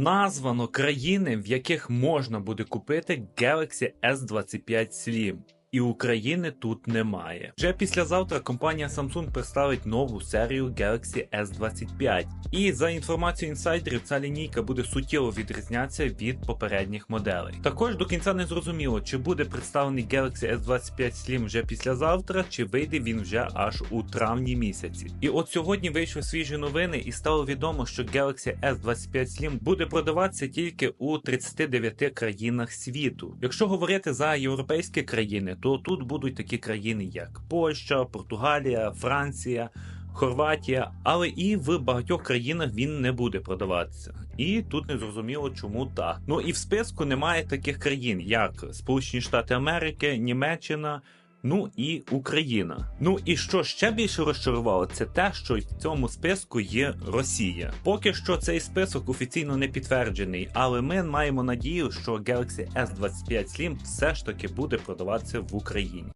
Названо країни, в яких можна буде купити Galaxy S25 Slim. І України тут немає. Вже післязавтра компанія Samsung представить нову серію Galaxy S25. І за інформацією інсайдерів, ця лінійка буде суттєво відрізнятися від попередніх моделей. Також до кінця не зрозуміло, чи буде представлений Galaxy S25 Slim вже післязавтра, чи вийде він вже аж у травні місяці. І от сьогодні вийшли свіжі новини, і стало відомо, що Galaxy S25 Slim буде продаватися тільки у 39 країнах світу. Якщо говорити за європейські країни, то тут будуть такі країни, як Польща, Португалія, Франція. Хорватія, але і в багатьох країнах він не буде продаватися. І тут не зрозуміло, чому так. Ну і в списку немає таких країн, як Сполучені Штати Америки, Німеччина. Ну і Україна. Ну і що ще більше розчарувало, це те, що в цьому списку є Росія. Поки що цей список офіційно не підтверджений, але ми маємо надію, що Galaxy S25 Slim все ж таки буде продаватися в Україні.